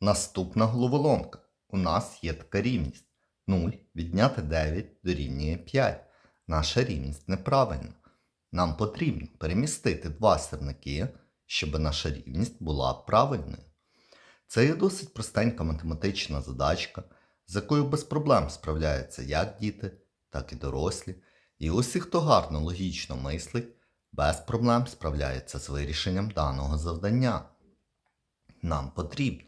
Наступна головоломка. У нас є така рівність. 0 відняти 9 дорівнює 5. Наша рівність неправильна. Нам потрібно перемістити два сірники, щоб наша рівність була правильною. Це є досить простенька математична задачка, з якою без проблем справляються як діти, так і дорослі. І усі, хто гарно логічно мислить, без проблем справляється з вирішенням даного завдання. Нам потрібно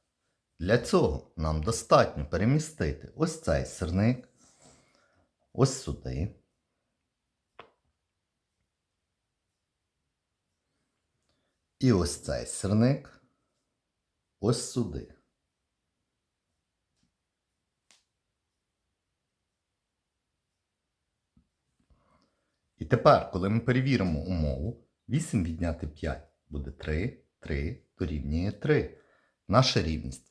Для цього нам достатньо перемістити ось цей сирник, ось сюди. І ось цей сирник ось сюди. І тепер, коли ми перевіримо умову, 8 відняти 5 буде 3, 3 дорівнює 3. Наша рівність